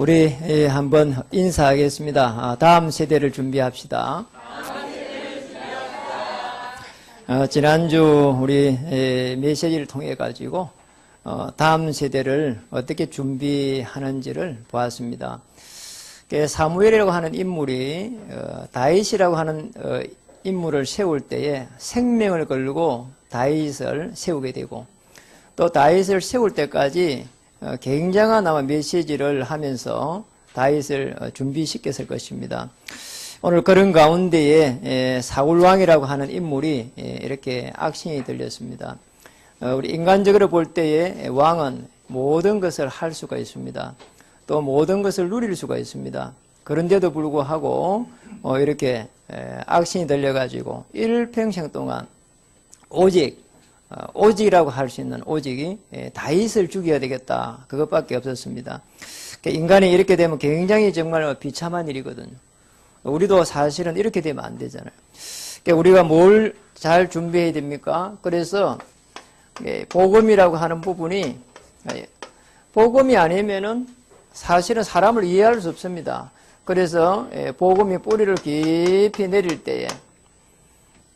우리 예, 한번 인사하겠습니다. 아, 다음 세대를 준비합시다. 어, 지난주 우리 에, 메시지를 통해 가지고 어, 다음 세대를 어떻게 준비하는지를 보았습니다. 그 사무엘이라고 하는 인물이 어, 다윗이라고 하는 어, 인물을 세울 때에 생명을 걸고 다윗을 세우게 되고 또 다윗을 세울 때까지 어, 굉장한 아마 메시지를 하면서 다윗을 어, 준비시켰을 것입니다. 오늘 그런 가운데에 에, 사울 왕이라고 하는 인물이 에, 이렇게 악신이 들렸습니다. 어, 우리 인간적으로 볼 때에 왕은 모든 것을 할 수가 있습니다. 또 모든 것을 누릴 수가 있습니다. 그런데도 불구하고 어, 이렇게 에, 악신이 들려가지고 일평생 동안 오직 어, 오직이라고 할 수 있는 오직이 예, 다윗을 죽여야 되겠다 그것밖에 없었습니다. 그러니까 인간이 이렇게 되면 굉장히 정말 비참한 일이거든요. 우리도 사실은 이렇게 되면 안 되잖아요. 그러니까 우리가 뭘 잘 준비해야 됩니까? 그래서 예, 복음이라고 하는 부분이 예, 복음이 아니면은 사실은 사람을 이해할 수 없습니다. 그래서 예, 복음이 뿌리를 깊이 내릴 때에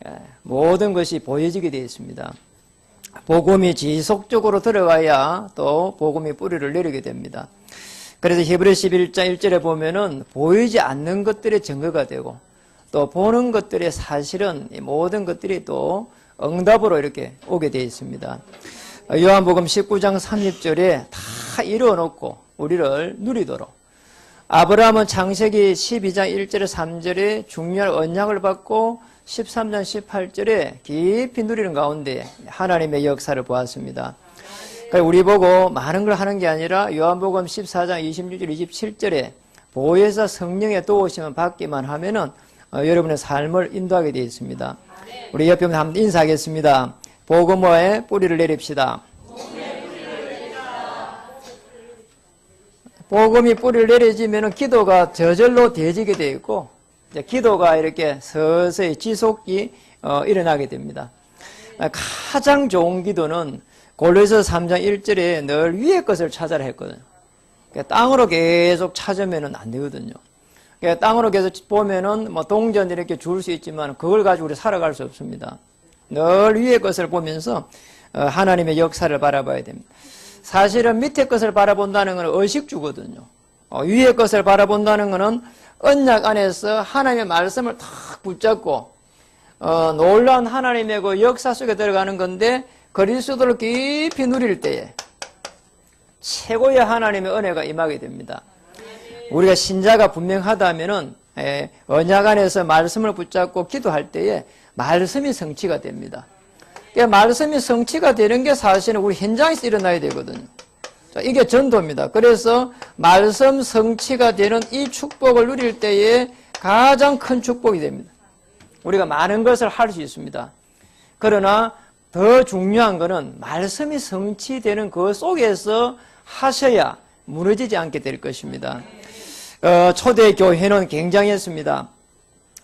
예, 모든 것이 보여지게 되어 있습니다. 복음이 지속적으로 들어가야 또 복음이 뿌리를 내리게 됩니다. 그래서 히브리 11장 1절에 보면은 보이지 않는 것들의 증거가 되고 또 보는 것들의 사실은 이 모든 것들이 또 응답으로 이렇게 오게 되어 있습니다. 요한복음 19장 30절에 다 이루어 놓고 우리를 누리도록 아브라함은 창세기 12장 1절에 3절에 중요한 언약을 받고 13장 18절에 깊이 누리는 가운데 하나님의 역사를 보았습니다. 그러니까 우리 보고 많은 걸 하는 게 아니라 요한복음 14장 26절 27절에 보혜사 성령의 도우심을 받기만 하면은 어, 여러분의 삶을 인도하게 되어 있습니다. 우리 옆에 한번 인사하겠습니다. 복음화에 뿌리를 내립시다. 복음이 뿌리를 내려지면 기도가 저절로 되어지게 되어 있고 기도가 이렇게 서서히 지속이 어, 일어나게 됩니다. 아, 가장 좋은 기도는 골로새 3장 1절에 늘 위의 것을 찾아라 했거든요. 그러니까 땅으로 계속 찾으면 안 되거든요. 그러니까 땅으로 계속 보면은 뭐 동전 이렇게 줄 수 있지만 그걸 가지고 우리 살아갈 수 없습니다. 늘 위의 것을 보면서 어, 하나님의 역사를 바라봐야 됩니다. 사실은 밑에 것을 바라본다는 것은 의식주거든요. 어, 위의 것을 바라본다는 것은 언약 안에서 하나님의 말씀을 탁 붙잡고 어, 놀라운 하나님의 그 역사 속에 들어가는 건데 그리스도를 깊이 누릴 때에 최고의 하나님의 은혜가 임하게 됩니다. 우리가 신자가 분명하다면은 에, 언약 안에서 말씀을 붙잡고 기도할 때에 말씀이 성취가 됩니다. 그러니까 말씀이 성취가 되는 게 사실은 우리 현장에서 일어나야 되거든요. 자, 이게 전도입니다. 그래서 말씀 성취가 되는 이 축복을 누릴 때에 가장 큰 축복이 됩니다. 우리가 많은 것을 할 수 있습니다. 그러나 더 중요한 것은 말씀이 성취되는 그 속에서 하셔야 무너지지 않게 될 것입니다. 어, 초대 교회는 굉장했습니다.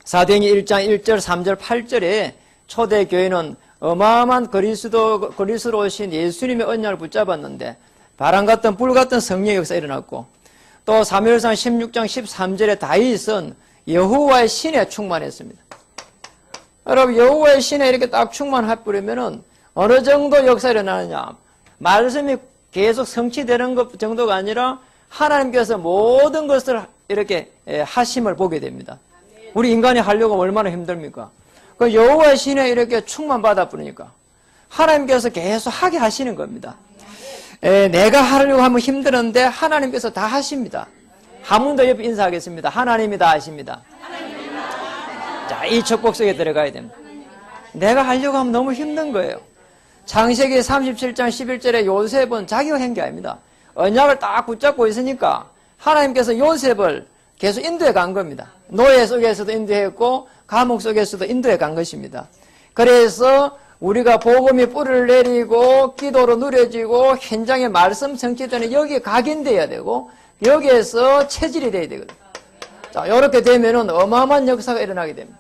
사도행전 1장 1절, 3절, 8절에 초대 교회는 어마어마한 그리스도 그리스로 오신 예수님의 언약을 붙잡았는데 바람 같은 불 같은 성령의 역사 일어났고 또 사무엘상 16장 13절에 다윗은 여호와의 신에 충만했습니다. 여러분 여호와의 신에 이렇게 딱 충만해 버리면은 어느 정도 역사 일어나느냐 말씀이 계속 성취되는 것 정도가 아니라 하나님께서 모든 것을 이렇게 하심을 보게 됩니다. 우리 인간이 하려고 얼마나 힘듭니까? 그 여호와의 신에 이렇게 충만 받아 버리니까 하나님께서 계속 하게 하시는 겁니다. 에, 내가 하려고 하면 힘들었는데 하나님께서 다 하십니다. 한 번 더 옆에 인사하겠습니다. 하나님이 다 하십니다. 자, 이 축복 속에 들어가야 됩니다. 내가 하려고 하면 너무 힘든 거예요. 창세기 37장 11절에 요셉은 자기가 한 게 아닙니다. 언약을 딱 붙잡고 있으니까 하나님께서 요셉을 계속 인도해 간 겁니다. 노예 속에서도 인도했고 감옥 속에서도 인도해 간 것입니다. 그래서 우리가 복음이 뿌리를 내리고 기도로 누려지고 현장에 말씀 성취되는 여기에 각인돼야 되고 여기에서 체질이 돼야 되거든요. 자, 이렇게 되면은 어마어마한 역사가 일어나게 됩니다.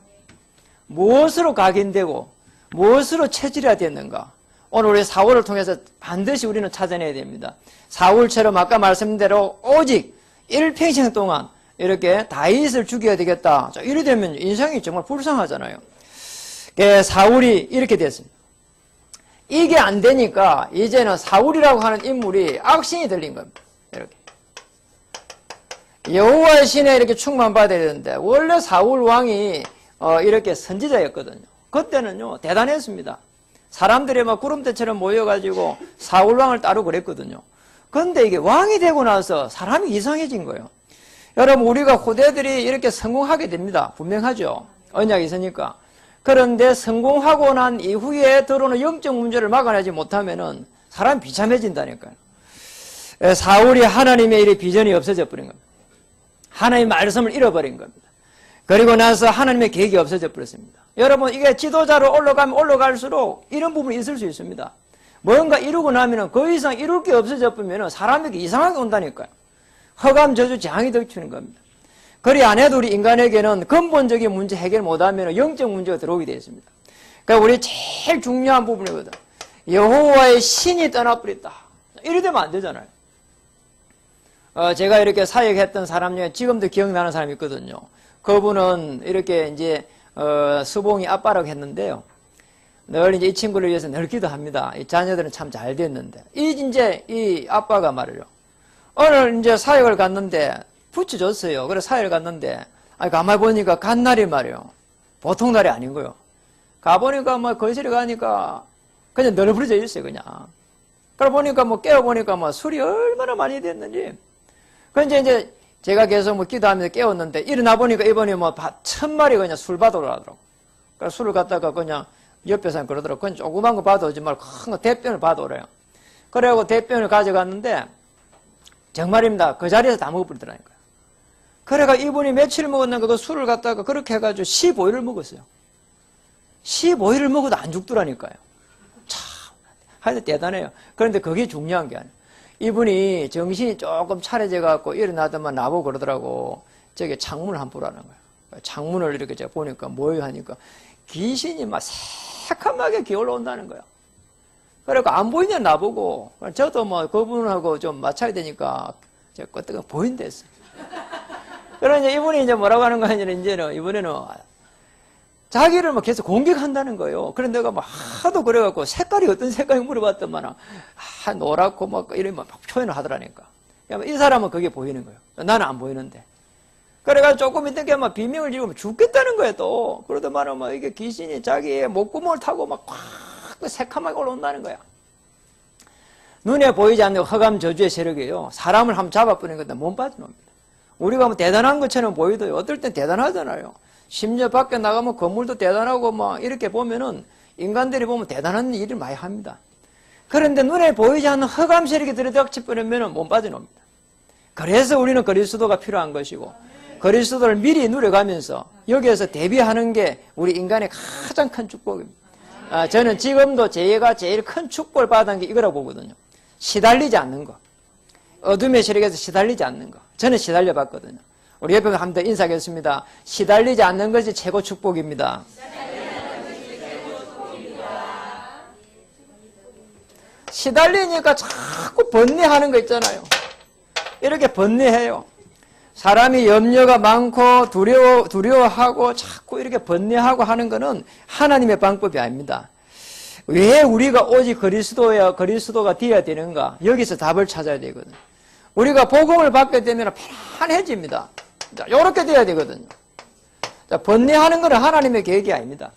무엇으로 각인되고 무엇으로 체질해야 되는가? 오늘 우리 사울을 통해서 반드시 우리는 찾아내야 됩니다. 사울처럼 아까 말씀대로 오직 일평생 동안 이렇게 다윗을 죽여야 되겠다. 자, 이래 되면 인생이 정말 불쌍하잖아요. 예, 사울이 이렇게 됐습니다. 이게 안 되니까 이제는 사울이라고 하는 인물이 악신이 들린 겁니다. 이렇게. 여호와의 신에 이렇게 충만받아야 되는데 원래 사울 왕이 어, 이렇게 선지자였거든요. 그때는요 대단했습니다. 사람들이 막 구름대처럼 모여가지고 사울 왕을 따르고 그랬거든요. 그런데 이게 왕이 되고 나서 사람이 이상해진 거예요. 여러분 우리가 후대들이 이렇게 성공하게 됩니다. 분명하죠. 언약이 있으니까. 그런데 성공하고 난 이후에 들어오는 영적 문제를 막아내지 못하면은 사람이 비참해진다니까요. 에, 사울이 하나님의 일의 비전이 없어져 버린 겁니다. 하나님의 말씀을 잃어버린 겁니다. 그리고 나서 하나님의 계획이 없어져 버렸습니다. 여러분 이게 지도자로 올라가면 올라갈수록 이런 부분이 있을 수 있습니다. 뭔가 이루고 나면은 그 이상 이룰 게 없어져 버리면은 사람에게 이상하게 온다니까요. 허감 저주 재앙이 덮치는 겁니다. 그리 안 해도 우리 인간에게는 근본적인 문제 해결 못하면 영적 문제가 들어오게 되어 있습니다. 그러니까 우리 제일 중요한 부분이거든. 여호와의 신이 떠나버렸다. 이래 되면 안 되잖아요. 어, 제가 이렇게 사역했던 사람 중에 지금도 기억나는 사람이 있거든요. 그분은 이렇게 이제 어, 수봉이 아빠라고 했는데요. 늘 이제 이 친구를 위해서 늘 기도합니다. 이 자녀들은 참 잘 됐는데 이 이제 이 아빠가 말이요. 오늘 이제 사역을 갔는데 붙여줬어요. 그래 사역을 갔는데 아니 가만히 보니까 간 날이 말이요. 보통 날이 아닌 거요. 가보니까 뭐 거실에 가니까 그냥 널브러져 있어요 그냥. 그래 보니까 뭐 깨어 보니까 뭐 술이 얼마나 많이 됐는지. 그런데 이제 제가 계속 뭐 기도하면서 깨웠는데 일어나 보니까 이번에 뭐 천 마리 그냥 술 받으러 가더라고. 그래 술을 갖다가 그냥 옆에 사람 그러더라고. 그냥 조그만 거 받아오지 말고 큰 거 대변을 받아오래요. 그래갖고 대변을 가져갔는데 정말입니다. 그 자리에서 다 먹어버리더라니까요. 그래가 이분이 며칠 먹었는가 그 술을 갖다가 그렇게 해가지고 15일을 먹었어요. 15일을 먹어도 안 죽더라니까요. 참, 하여튼 대단해요. 그런데 그게 중요한 게 아니에요. 이분이 정신이 조금 차려져 갖고 일어나더만 나보고 그러더라고. 저게 창문을 한번 보라는 거예요. 창문을 이렇게 제가 보니까 뭐예요 하니까 귀신이 막 새카맣게 기어올라 온다는 거예요. 그래갖고 안 보이냐 나보고 저도 뭐 그분하고 좀 맞춰야 되니까 제가 끄떡 보인댔어. 그러니 이분이 이제 뭐라고 하는 거 아니냐 이제는 이번에는 자기를 막 계속 공격한다는 거예요. 그런데 내가 막 하도 그래갖고 색깔이 어떤 색깔이 물어봤더만 아 노랗고 막 이런 막 표현을 하더라니까. 이 사람은 그게 보이는 거예요. 나는 안 보이는데. 그래가지고 조금 있다가 막 비명을 지르면 죽겠다는 거예요 또. 그러더만은 막 이게 귀신이 자기의 목구멍을 타고 막확 새카맣게 올라온다는 거야. 눈에 보이지 않는 허감 저주의 세력이에요. 사람을 한번 잡아버리는 건데 못 빠져나옵니다. 우리가 뭐 대단한 것처럼 보이도 어떨 땐 대단하잖아요. 심지어 밖에 나가면 건물도 대단하고 막 이렇게 보면은 인간들이 보면 대단한 일을 많이 합니다. 그런데 눈에 보이지 않는 허감 세력이 들이닥쳐 버리면 못 빠져나옵니다. 그래서 우리는 그리스도가 필요한 것이고 그리스도를 미리 누려가면서 여기에서 대비하는 게 우리 인간의 가장 큰 축복입니다. 아, 저는 지금도 제가 제일 큰 축복을 받은 게 이거라고 보거든요. 시달리지 않는 거. 어둠의 세력에서 시달리지 않는 거. 저는 시달려 봤거든요. 우리 옆에 한번 인사하겠습니다. 시달리지 않는 것이 최고 축복입니다. 시달리니까 자꾸 번뇌하는 거 있잖아요. 이렇게 번뇌해요. 사람이 염려가 많고 두려워, 두려워하고 자꾸 이렇게 번뇌하고 하는 것은 하나님의 방법이 아닙니다. 왜 우리가 오직 그리스도야, 그리스도가 되어야 되는가? 여기서 답을 찾아야 되거든. 우리가 복음을 받게 되면 편안해집니다. 자, 요렇게 돼야 되거든요. 자, 번뇌하는 것은 하나님의 계획이 아닙니다.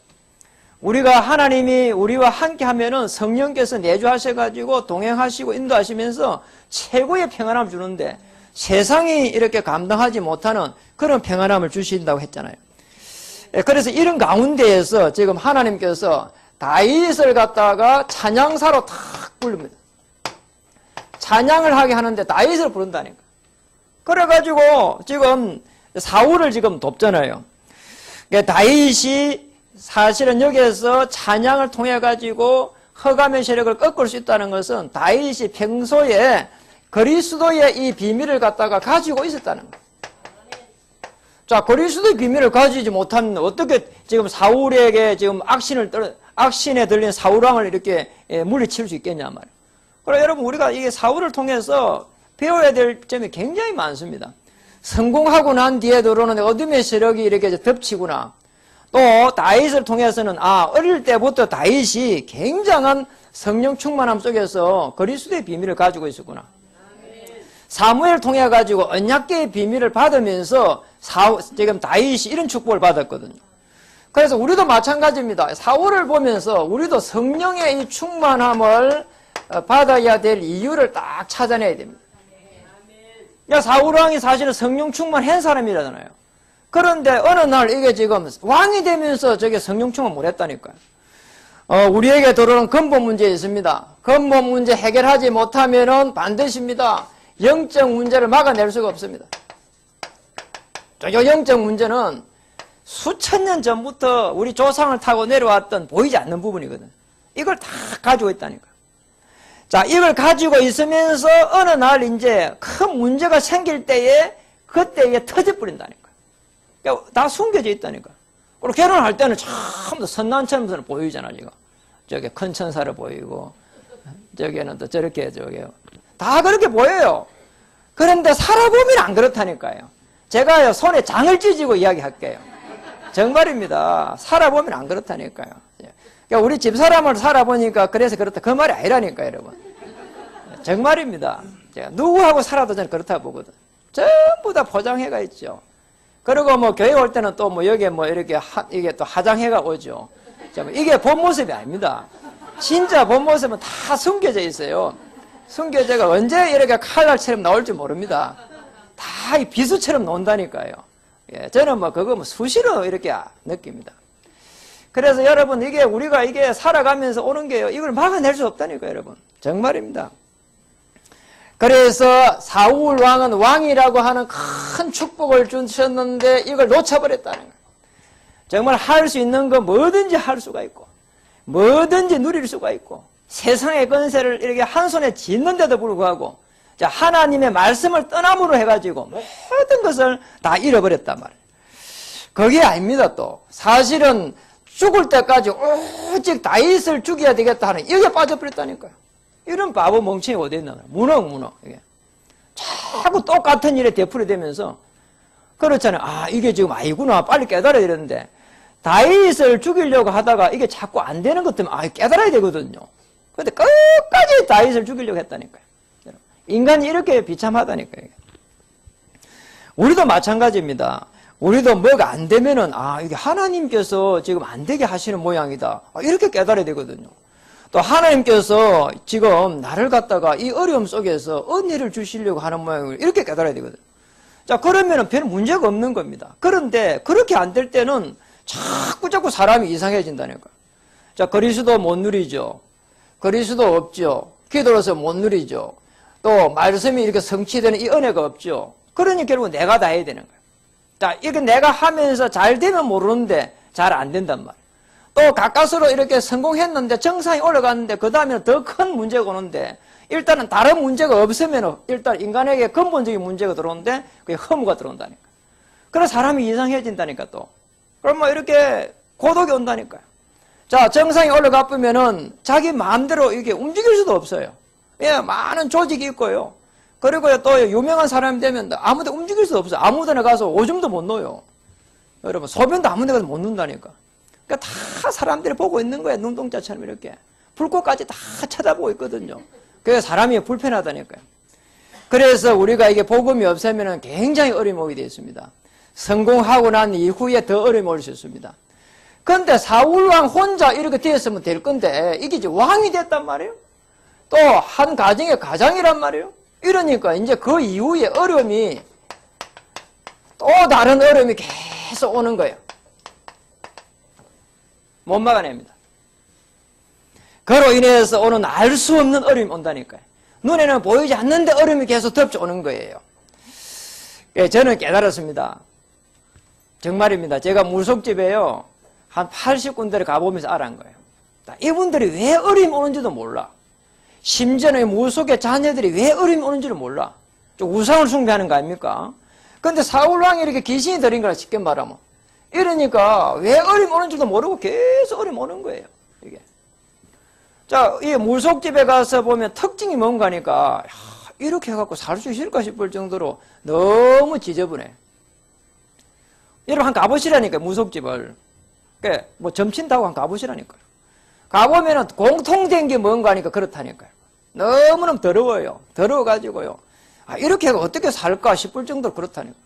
우리가 하나님이 우리와 함께 하면은 성령께서 내주하셔가지고 동행하시고 인도하시면서 최고의 평안함을 주는데 세상이 이렇게 감당하지 못하는 그런 평안함을 주신다고 했잖아요. 예, 그래서 이런 가운데에서 지금 하나님께서 다윗을 갖다가 찬양사로 탁 부릅니다. 찬양을 하게 하는데 다윗을 부른다니까. 그래가지고 지금 사울을 지금 돕잖아요. 그러니까 다윗이 사실은 여기에서 찬양을 통해 가지고 허감의 세력을 꺾을 수 있다는 것은 다윗이 평소에 그리스도의 이 비밀을 갖다가 가지고 있었다는 거예요. 자, 그리스도의 비밀을 가지지 못하면 어떻게 지금 사울에게 지금 악신을 떨, 악신에 들린 사울왕을 이렇게 예, 물리칠 수 있겠냐 말이에요. 그래 여러분 우리가 이게 사울을 통해서 배워야 될 점이 굉장히 많습니다. 성공하고 난 뒤에 들어오는 어둠의 세력이 이렇게 덮치구나. 또 다윗을 통해서는 아 어릴 때부터 다윗이 굉장한 성령 충만함 속에서 그리스도의 비밀을 가지고 있었구나. 사무엘 통해 가지고 언약계의 비밀을 받으면서 사, 지금 다윗이 이런 축복을 받았거든요. 그래서 우리도 마찬가지입니다. 사울을 보면서 우리도 성령의 이 충만함을 어, 받아야 될 이유를 딱 찾아내야 됩니다. 야, 사울 왕이 사실은 성령 충만한 사람이라잖아요. 그런데 어느 날 이게 지금 왕이 되면서 저게 성령 충만 못했다니까요. 어, 우리에게 들어오는 근본 문제 있습니다. 근본 문제 해결하지 못하면은 반드시입니다. 영적 문제를 막아낼 수가 없습니다. 저 영적 문제는 수천 년 전부터 우리 조상을 타고 내려왔던 보이지 않는 부분이거든. 이걸 다 가지고 있다니까. 자, 이걸 가지고 있으면서 어느 날 이제 큰 문제가 생길 때에 그때에 터져버린다니까. 그러니까 다 숨겨져 있다니까. 그리고 결혼할 때는 참 선난처럼 보이잖아, 지금. 저게 큰 천사로 보이고, 저기는 또 저렇게, 저기요. 다 그렇게 보여요. 그런데 살아보면 안 그렇다니까요. 제가요, 손에 장을 찢고 이야기할게요. 정말입니다. 살아보면 안 그렇다니까요. 그러니까 우리 집사람을 살아보니까 그래서 그렇다. 그 말이 아니라니까요, 여러분. 정말입니다. 제가 누구하고 살아도 저는 그렇다고 보거든. 전부 다 포장해가 있죠. 그리고 뭐 교회 올 때는 또 뭐 여기에 뭐 이렇게 하, 이게 또 화장해가 오죠. 자, 뭐 이게 본 모습이 아닙니다. 진짜 본 모습은 다 숨겨져 있어요. 숨겨져가 언제 이렇게 칼날처럼 나올지 모릅니다. 다 이 비수처럼 나온다니까요. 예, 저는 뭐 그거 뭐 수시로 이렇게 느낍니다. 그래서 여러분 이게 우리가 이게 살아가면서 오는 게요. 이걸 막아낼 수 없다니까요, 여러분. 정말입니다. 그래서 사울 왕은 왕이라고 하는 큰 축복을 주셨는데 이걸 놓쳐버렸다는 거예요. 정말 할 수 있는 거 뭐든지 할 수가 있고 뭐든지 누릴 수가 있고 세상의 건세를 이렇게 한 손에 쥐는데도 불구하고 자 하나님의 말씀을 떠남으로 해가지고 모든 것을 다 잃어버렸단 말이에요. 그게 아닙니다 또 사실은 죽을 때까지 오직 다윗을 죽여야 되겠다 하는 여기에 빠져버렸다니까요. 이런 바보 멍청이 어디 있나 무능 무능 이게 자꾸 똑같은 일에 되풀이 되면서 그렇잖아요. 아 이게 지금 아니구나 빨리 깨달아야 되는데 다윗을 죽이려고 하다가 이게 자꾸 안 되는 것 때문에 아 깨달아야 되거든요. 근데 끝까지 다윗을 죽이려고 했다니까요. 인간이 이렇게 비참하다니까요. 우리도 마찬가지입니다. 우리도 뭐가 안 되면은 아 이게 하나님께서 지금 안 되게 하시는 모양이다. 아, 이렇게 깨달아야 되거든요. 또 하나님께서 지금 나를 갖다가 이 어려움 속에서 은혜를 주시려고 하는 모양을 이렇게 깨달아야 되거든. 자, 그러면은 별 문제가 없는 겁니다. 그런데 그렇게 안 될 때는 자꾸 자꾸 사람이 이상해진다니까. 자, 그리스도 못 누리죠. 그리스도 없죠. 기도로서 못 누리죠. 또 말씀이 이렇게 성취되는 이 은혜가 없죠. 그러니 결국 내가 다 해야 되는 거예요. 자, 이게 내가 하면서 잘 되면 모르는데 잘 안 된단 말이에요. 또 가까스로 이렇게 성공했는데 정상이 올라갔는데 그 다음에는 더 큰 문제가 오는데 일단은 다른 문제가 없으면 일단 인간에게 근본적인 문제가 들어오는데 그게 허무가 들어온다니까. 그래서 사람이 이상해진다니까 또. 그럼 뭐 이렇게 고독이 온다니까요. 자, 정상이 올라가 보면은 자기 마음대로 이게 움직일 수도 없어요. 예, 많은 조직이 있고요. 그리고 또 유명한 사람이 되면 아무데 움직일 수 없어요. 아무데나 가서 오줌도 못 넣어요. 여러분, 소변도 아무데 가서 못 넣는다니까. 그러니까 다 사람들이 보고 있는 거예요. 눈동자처럼 이렇게. 불꽃까지 다 쳐다보고 있거든요. 그래서 사람이 불편하다니까요. 그래서 우리가 이게 복음이 없으면 굉장히 어려움이 되어 있습니다. 성공하고 난 이후에 더 어려움이 올수 있습니다. 그런데 사울왕 혼자 이렇게 되었으면 될 건데 이게 이제 왕이 됐단 말이에요. 또 한 가정의 가장이란 말이에요. 이러니까 이제 그 이후에 어려움이 또 다른 어려움이 계속 오는 거예요. 못 막아냅니다. 그로 인해서 오는 알 수 없는 어려움이 온다니까요. 눈에는 보이지 않는데 어려움이 계속 덮쳐오는 거예요. 예, 저는 깨달았습니다. 정말입니다. 제가 물속집에요. 한 80군데를 가보면서 알아한 거예요. 이분들이 왜 어려움이 오는지도 몰라. 심지어는 물속의 자녀들이 왜 어려움이 오는지를 몰라. 좀 우상을 숭배하는 거 아닙니까? 근데 사울왕이 이렇게 귀신이 들인 거라 쉽게 말하면. 이러니까 왜 어려움 오는 줄도 모르고 계속 어려움 오는 거예요. 이게. 자, 이 물속집에 가서 보면 특징이 뭔가 하니까, 이렇게 해갖고 살 수 있을까 싶을 정도로 너무 지저분해. 여러분 한 가보시라니까 무속집을. 그뭐 점친다고 한 가보시라니까요. 가보면은 공통된 게 뭔가 하니까 그렇다니까요. 너무너무 더러워요. 더러워가지고요. 아, 이렇게 어떻게 살까 싶을 정도로 그렇다니까요.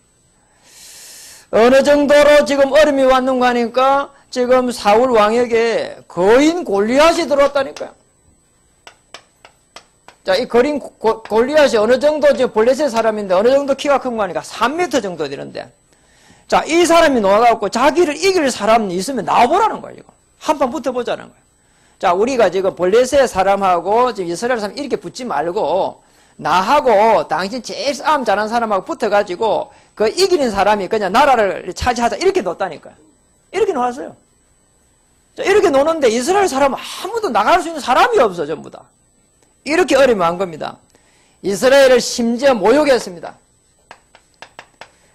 어느 정도로 지금 얼음이 왔는가 하니까 지금 사울 왕에게 거인 골리앗이 들어왔다니까요. 자, 이 거린 고- 골리앗이 어느 정도 지금 블레셋 사람인데 어느 정도 키가 큰거 하니까 3m 정도 되는데 자, 이 사람이 나와갖고 자기를 이길 사람이 있으면 나와보라는 거예요, 이거. 한판 붙어보자는 거예요. 자, 우리가 지금 블레셋 사람하고 지금 이스라엘 사람 이렇게 붙지 말고 나하고 당신 제일 싸움 잘하는 사람하고 붙어가지고 그 이기는 사람이 그냥 나라를 차지하자 이렇게 놓았다니까요. 이렇게 놓았어요. 자, 이렇게 노는데 이스라엘 사람은 아무도 나갈 수 있는 사람이 없어, 전부 다. 이렇게 어려움한 겁니다. 이스라엘을 심지어 모욕했습니다.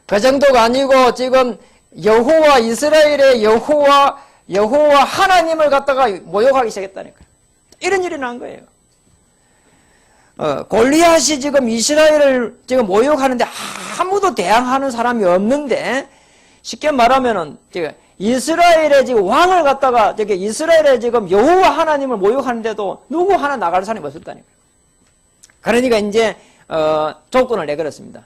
그 정도가 아니고 지금 여호와 이스라엘의 여호와 여호와 하나님을 갖다가 모욕하기 시작했다니까요. 이런 일이 난 거예요. 어, 골리앗이 지금 이스라엘을 지금 모욕하는데 아무도 대항하는 사람이 없는데 쉽게 말하면은 지금 이스라엘의 지금 왕을 갖다가 저기 이스라엘의 지금 여호와 하나님을 모욕하는데도 누구 하나 나갈 사람이 없었다니까요. 그러니까 이제 어, 조건을 내걸었습니다.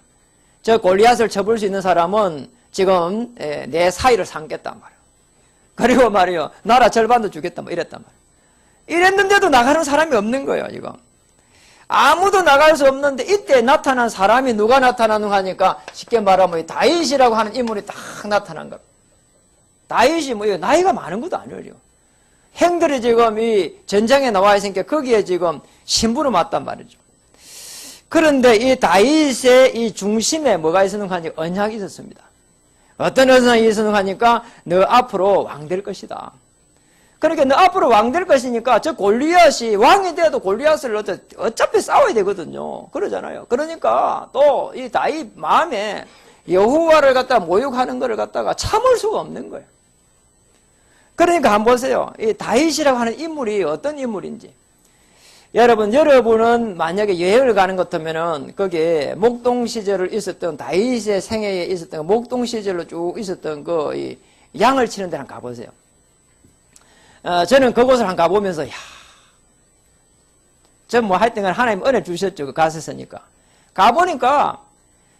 저 골리앗을 쳐볼 수 있는 사람은 지금 에, 내 사이를 삼겠단 말이에요. 그리고 말이요 나라 절반도 주겠다 뭐 이랬단 말이에요. 이랬는데도 나가는 사람이 없는 거예요 지금. 아무도 나갈 수 없는데 이때 나타난 사람이 누가 나타나는가 하니까 쉽게 말하면 이 다윗이라고 하는 인물이 딱 나타난 겁니다. 다윗이 뭐 이거 나이가 많은 것도 아니에요. 행들이 지금 이 전장에 나와 있으니까 거기에 지금 신부로 맞단 말이죠. 그런데 이 다윗의 이 중심에 뭐가 있었는가 하니까 언약이 있었습니다. 어떤 언약이 있었는가 하니까 너 앞으로 왕 될 것이다. 그러니까 너 앞으로 왕 될 것이니까 저 골리앗이 왕이 돼도 골리앗을 어차- 어차피 싸워야 되거든요. 그러잖아요. 그러니까 또 이 다윗 마음에 여호와를 갖다 모욕하는 것을 갖다가 참을 수가 없는 거예요. 그러니까 한번 보세요. 이 다윗이라고 하는 인물이 어떤 인물인지. 여러분, 여러분은 만약에 여행을 가는 것 같으면은 거기에 목동 시절을 있었던 다윗의 생애에 있었던 그 목동 시절로 쭉 있었던 그 이 양을 치는 데를 가보세요. 어, 저는 그곳을 한 가보면서, 야, 전뭐 하여튼 하나님 은혜 주셨죠. 그 갔었으니까. 가보니까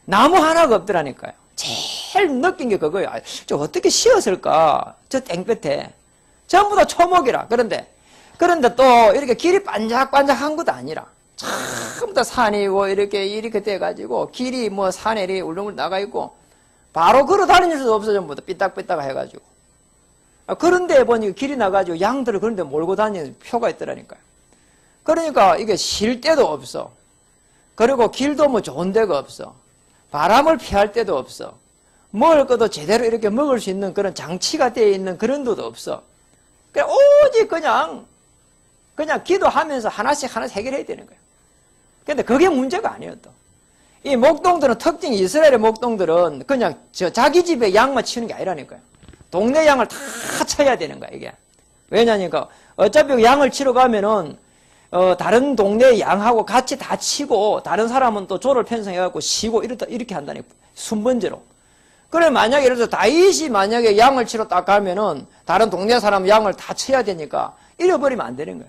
나무 하나가 없더라니까요. 제일 느낀 게 그거예요. 아, 저 어떻게 씌었을까? 저 땡볕에. 전부 다 초목이라. 그런데, 그런데 또 이렇게 길이 반짝반짝한 것도 아니라, 전부 다 산이고, 이렇게, 이렇게 돼가지고, 길이 뭐 산에 울렁울 나가 있고, 바로 걸어 다닐 수도 없어, 전부 다 삐딱삐딱 해가지고. 아, 그런데 보니까 길이 나가지고 양들을 그런데 몰고 다니는 표가 있더라니까요. 그러니까 이게 쉴 데도 없어. 그리고 길도 뭐 좋은 데가 없어. 바람을 피할 데도 없어. 먹을 것도 제대로 이렇게 먹을 수 있는 그런 장치가 되어 있는 그런 데도 없어. 그냥 오직 그냥, 그냥 기도하면서 하나씩 하나씩 해결해야 되는 거예요. 근데 그게 문제가 아니에요, 또. 이 목동들은 특징이 이스라엘의 목동들은 그냥 저 자기 집에 양만 치는 게 아니라니까요. 동네 양을 다 쳐야 되는 거야, 이게. 왜냐니까 어차피 양을 치러 가면은 어, 다른 동네 양하고 같이 다 치고 다른 사람은 또 조를 편성해 갖고 쉬고 이렇다 이렇게 한다니까 순번제로. 그래 만약에 들어 다윗이 만약에 양을 치러 딱 가면은 다른 동네 사람 양을 다 쳐야 되니까 잃어버리면 안 되는 거야.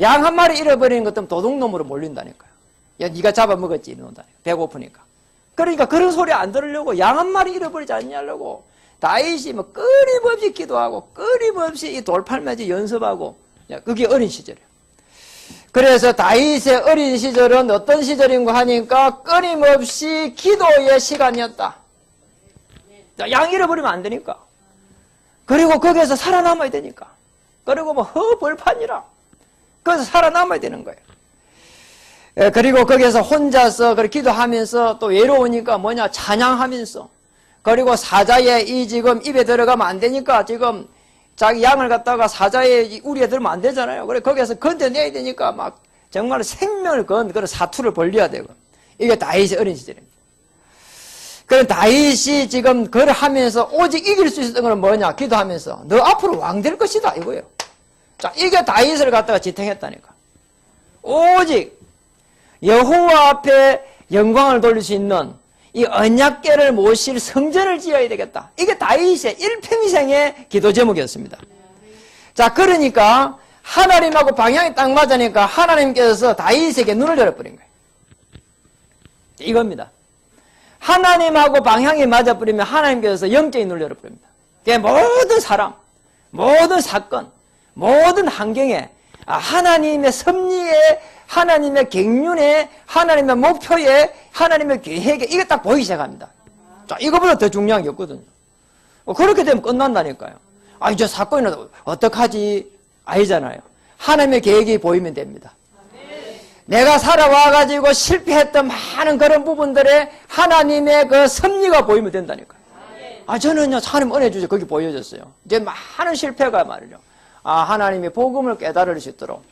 양 한 마리 잃어버리는 것 때문에 도둑놈으로 몰린다니까요. 야 네가 잡아먹었지 이런다. 배고프니까. 그러니까 그런 소리 안 들으려고 양 한 마리 잃어버리지 않냐려고 다윗이 뭐 끊임없이 기도하고 끊임없이 이 돌팔매지 연습하고 야, 그게 어린 시절이에요. 그래서 다윗의 어린 시절은 어떤 시절인가 하니까 끊임없이 기도의 시간이었다. 자, 양 잃어버리면 안 되니까. 그리고 거기에서 살아남아야 되니까. 그리고 뭐 허벌판이라. 그래서 살아남아야 되는 거예요. 예, 그리고 거기에서 혼자서 그렇게 기도하면서 또 외로우니까 뭐냐 찬양하면서 그리고 사자의 이 지금 입에 들어가면 안 되니까 지금 자기 양을 갖다가 사자의 우리에 들면 안 되잖아요. 그래 거기에서 건져내야 되니까 막 정말 생명을 건 그런 사투를 벌려야 되고 이게 다윗의 어린 시절입니다. 그런 다윗이 지금 그걸 하면서 오직 이길 수 있었던 건 뭐냐? 기도하면서 너 앞으로 왕 될 것이다 이거예요. 자 이게 다윗을 갖다가 지탱했다니까. 오직 여호와 앞에 영광을 돌릴 수 있는 이 언약궤를 모실 성전을 지어야 되겠다. 이게 다윗의 일평생의 기도 제목이었습니다. 자, 그러니까 하나님하고 방향이 딱 맞으니까 하나님께서 다윗에게 눈을 열어버린 거예요. 이겁니다. 하나님하고 방향이 맞아버리면 하나님께서 영적인 눈을 열어버립니다. 그 모든 사람, 모든 사건, 모든 환경에 아, 하나님의 섭리에, 하나님의 갱륜에, 하나님의 목표에, 하나님의 계획에 이게 딱 보이기 시작합니다. 자, 이거보다 더 중요한 게 없거든요. 어, 그렇게 되면 끝난다니까요. 아, 이제 사건이 어떡하지? 아니잖아요. 하나님의 계획이 보이면 됩니다. 내가 살아와가지고 실패했던 많은 그런 부분들에 하나님의 그 섭리가 보이면 된다니까요. 아, 저는요, 하나님 은혜 주죠. 거기 보여졌어요. 이제 많은 실패가 말이죠. 아, 하나님이 복음을 깨달을 수 있도록,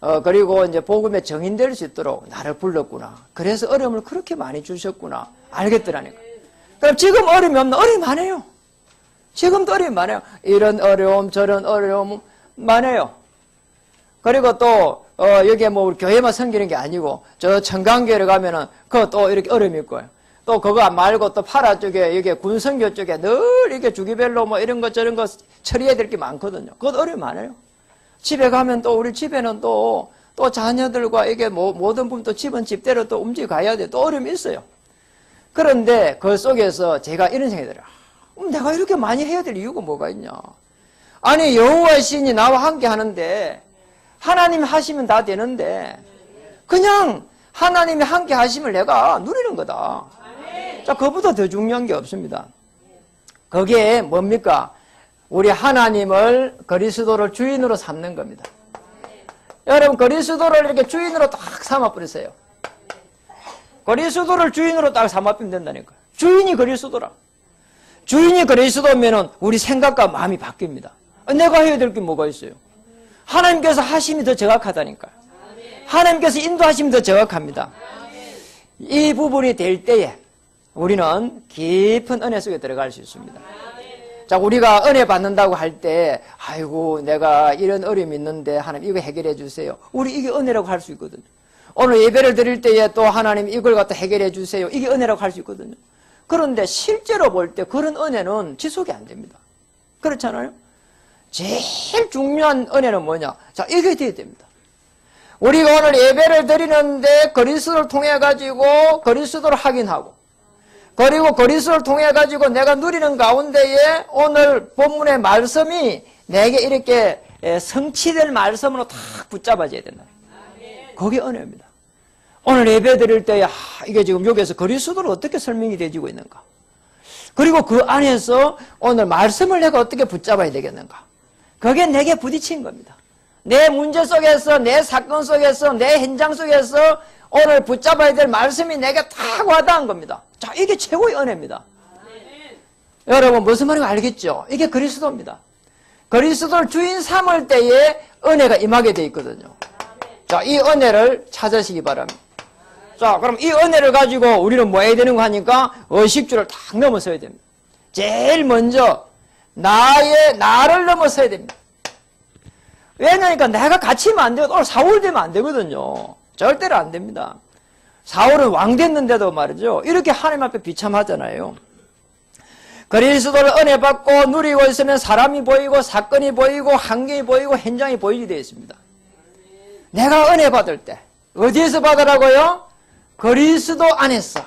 어, 그리고 이제 복음의 정인될 수 있도록 나를 불렀구나. 그래서 어려움을 그렇게 많이 주셨구나. 알겠더라니까. 그럼 지금 어려움이 없나? 어려움이 많아요. 지금도 어려움이 많아요. 이런 어려움, 저런 어려움 많아요. 그리고 또, 어, 여기에 뭐, 우리 교회만 섬기는 게 아니고, 저 청강교회를 가면은, 그거 또 이렇게 어려움이 있고요. 또 그거 말고 또 파라 쪽에, 여기 군성교 쪽에 늘 이렇게 주기별로 뭐 이런 것 저런 것 처리해야 될 게 많거든요. 그것 어려움 많아요. 집에 가면 또 우리 집에는 또, 또 자녀들과 이게 뭐, 모든 부분 또 집은 집대로 또 움직여가야 돼. 또 어려움이 있어요. 그런데 그 속에서 제가 이런 생각이 들어요. 음, 내가 이렇게 많이 해야 될 이유가 뭐가 있냐. 아니, 여호와의 신이 나와 함께 하는데, 하나님이 하시면 다 되는데 그냥 하나님이 함께 하심을 내가 누리는 거다. 자, 그보다 더 중요한 게 없습니다. 그게 뭡니까? 우리 하나님을 그리스도를 주인으로 삼는 겁니다. 여러분 그리스도를 이렇게 주인으로 딱 삼아버리세요. 그리스도를 주인으로 딱 삼아버리면 된다니까. 주인이 그리스도라. 주인이 그리스도면은 우리 생각과 마음이 바뀝니다. 내가 해야 될 게 뭐가 있어요? 하나님께서 하심이 더 정확하다니까요. 하나님께서 인도하심이 더 정확합니다. 이 부분이 될 때에 우리는 깊은 은혜 속에 들어갈 수 있습니다. 자, 우리가 은혜 받는다고 할 때, 아이고, 내가 이런 어려움이 있는데, 하나님 이거 해결해 주세요. 우리 이게 은혜라고 할 수 있거든요. 오늘 예배를 드릴 때에 또 하나님 이걸 갖다 해결해 주세요. 이게 은혜라고 할 수 있거든요. 그런데 실제로 볼 때 그런 은혜는 지속이 안 됩니다. 그렇잖아요? 제일 중요한 은혜는 뭐냐? 자, 이게 돼야 됩니다. 우리가 오늘 예배를 드리는데 그리스도를 통해 가지고 그리스도를 확인하고 그리고 그리스도를 통해 가지고 내가 누리는 가운데에 오늘 본문의 말씀이 내게 이렇게 성취될 말씀으로 탁 붙잡아져야 된다. 그게 은혜입니다. 오늘 예배 드릴 때 아, 이게 지금 여기에서 그리스도를 어떻게 설명이 되지고 있는가? 그리고 그 안에서 오늘 말씀을 내가 어떻게 붙잡아야 되겠는가? 그게 내게 부딪힌 겁니다. 내 문제 속에서, 내 사건 속에서, 내 현장 속에서 오늘 붙잡아야 될 말씀이 내게 탁 와닿은 겁니다. 자, 이게 최고의 은혜입니다. 여러분, 무슨 말인지 알겠죠? 이게 그리스도입니다. 그리스도를 주인 삼을 때에 은혜가 임하게 되어 있거든요. 자, 이 은혜를 찾으시기 바랍니다. 자, 그럼 이 은혜를 가지고 우리는 뭐 해야 되는 거 하니까 의식주를 탁 넘어서야 됩니다. 제일 먼저 나의 나를 넘어서야 됩니다. 왜냐니까 내가 갇히면 안 되고 사울 되면 안 되거든요. 절대로 안 됩니다. 사울은 왕 됐는데도 말이죠. 이렇게 하나님 앞에 비참하잖아요. 그리스도를 은혜 받고 누리고 있으면 사람이 보이고 사건이 보이고 환경이 보이고 현장이 보이게 되어 있습니다. 내가 은혜 받을 때 어디에서 받으라고요? 그리스도 안에서.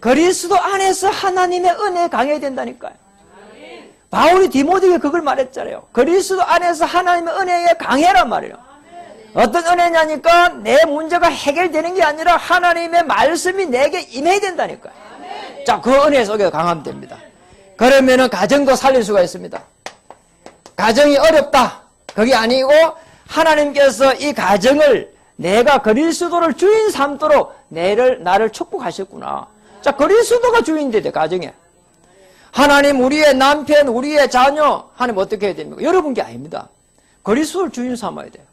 그리스도 안에서 하나님의 은혜 강해야 된다니까요. 바울이 디모데에게 그걸 말했잖아요. 그리스도 안에서 하나님의 은혜에 강해란 말이에요. 어떤 은혜냐니까 내 문제가 해결되는 게 아니라 하나님의 말씀이 내게 임해야 된다니까요. 자, 그 은혜 속에 강하면 됩니다. 그러면은 가정도 살릴 수가 있습니다. 가정이 어렵다. 그게 아니고 하나님께서 이 가정을 내가 그리스도를 주인 삼도록 내를 나를 축복하셨구나. 자, 그리스도가 주인인데 가정에. 하나님 우리의 남편, 우리의 자녀 하나님 어떻게 해야 됩니까? 여러분 게 아닙니다. 그리스도를 주인 삼아야 돼요.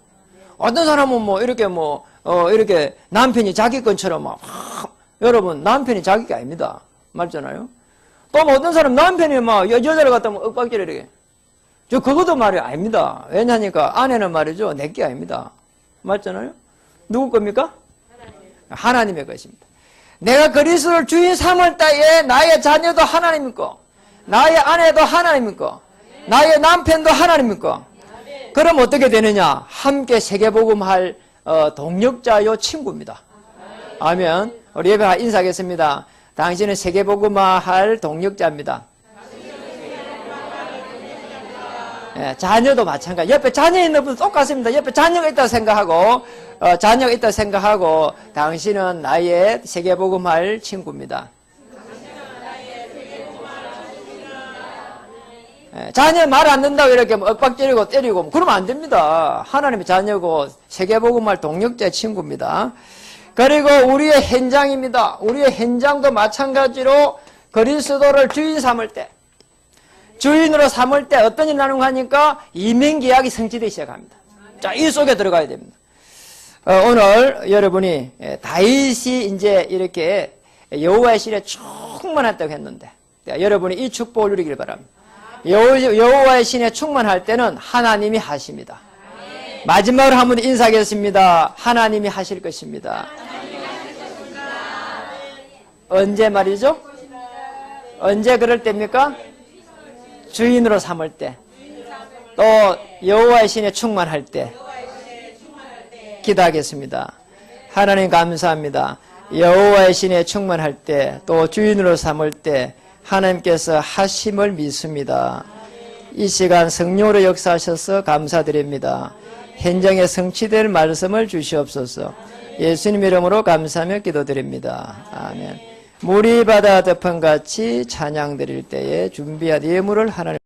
어떤 사람은 뭐 이렇게 뭐 어, 이렇게 남편이 자기 것처럼 막 하, 여러분 남편이 자기가 아닙니다. 맞잖아요. 또 뭐 어떤 사람 남편이 막 여, 여자를 갖다 뭐 윽박지를 이렇게 저 그것도 말이 아닙니다. 왜냐하니까 아내는 말이죠 내 게 아닙니다. 맞잖아요. 누구 겁니까? 하나님의 것입니다. 내가 그리스도를 주인 삼을 때에 나의 자녀도 하나님이고 나의 아내도 하나님이고 나의 남편도 하나님이고 그럼 어떻게 되느냐? 함께 세계복음할 어, 동력자요 친구입니다. 아멘. 우리 예배 인사하겠습니다. 당신은 세계복음화할 동력자입니다. 예, 자녀도 마찬가지. 옆에 자녀 있는 분 똑같습니다. 옆에 자녀가 있다 생각하고 어, 자녀가 있다 생각하고 당신은 나의 세계복음할 친구입니다. 자녀 말 안 듣는다고 이렇게 뭐 엇박지르고 때리고 뭐 그러면 안 됩니다. 하나님의 자녀고 세계복음할 동력자의 친구입니다. 그리고 우리의 현장입니다. 우리의 현장도 마찬가지로 그리스도를 주인 삼을 때 주인으로 삼을 때 어떤 일이 나는가 하니까 이민계약이 성취되기 시작합니다. 자, 이 속에 들어가야 됩니다. 어, 오늘 여러분이 예, 다윗이 이제 이렇게 여호와의 신에 충만했다고 했는데 자, 여러분이 이 축복을 누리길 바랍니다. 여호- 여호와의 신에 충만할 때는 하나님이 하십니다. 마지막으로 한 번 인사하겠습니다. 하나님이 하실 것입니다. 언제 말이죠? 언제 그럴 때입니까? 주인으로 삼을 때. 또 여호와의 신에 충만할 때. 기도하겠습니다. 하나님 감사합니다. 여호와의 신에 충만할 때, 또 주인으로 삼을 때 하나님께서 하심을 믿습니다. 이 시간 성령으로 역사하셔서 감사드립니다. 현장에 성취될 말씀을 주시옵소서. 예수님 이름으로 감사하며 기도드립니다. 아멘. 물이 바다 덮은 같이 찬양 드릴 때에 준비한 예물을 하나님